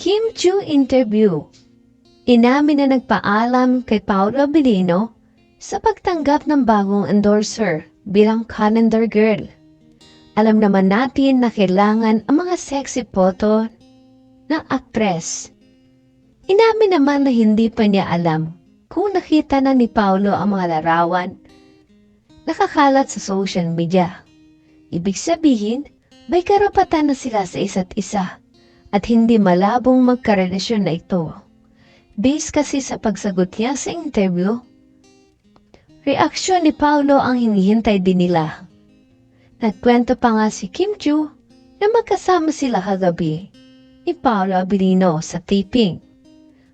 Kim Chu interview. Inamin na nagpaalam kay Paolo Abilino sa pagtanggap ng bagong endorser bilang calendar girl. Alam naman natin na kailangan ang mga sexy photo ng aktres. Inamin naman na hindi pa niya alam kung nakita na ni Paolo ang mga larawan nakakalat sa social media. Ibig sabihin, may karapatan na sila sa isa't isa at hindi malabong magkarelasyon na ito. Based kasi sa pagsagot niya sa interview, reaksyon ni Paulo ang hinihintay din nila. Nagkwento pa nga si Kim Chu na magkasama sila kagabi ni Paolo Abilino sa taping.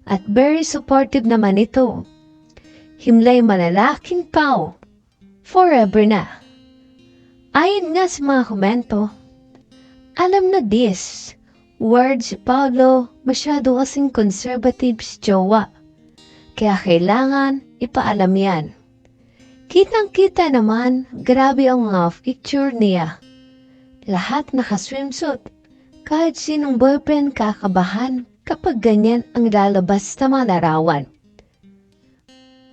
At very supportive naman ito. Himlay malalaking pao. Forever na. Ayon nga sa mga komento, alam na this, words si Paulo masyado kasing conservative si Jowa. Kaya kailangan ipaalam yan. Kitang-kita naman, grabe ang mga picture niya. Lahat naka-swimsuit. Kahit sinong boyfriend kakabahan kapag ganyan ang lalabas sa mga larawan.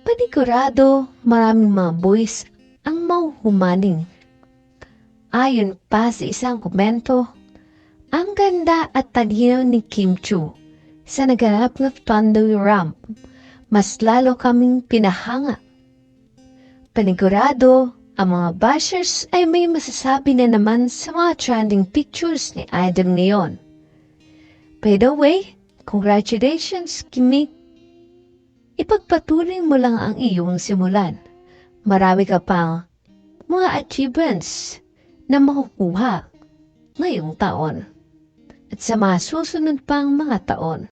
Panigurado, maraming mga boys ang mauhumaning. Ayon pa sa isang komento, ang ganda at talino ni Kim Chu sa naganap na Pandoy Ramp, mas lalo kaming pinahanga. Panigurado, ang mga bashers ay may masasabi na naman sa mga trending pictures ni Idol ngayon. By the way, congratulations, Kimi. Ipagpatuloy mo lang ang iyong simulan. Marami ka pang mga achievements na makukuha ngayong taon at sa mga susunod pang mga taon.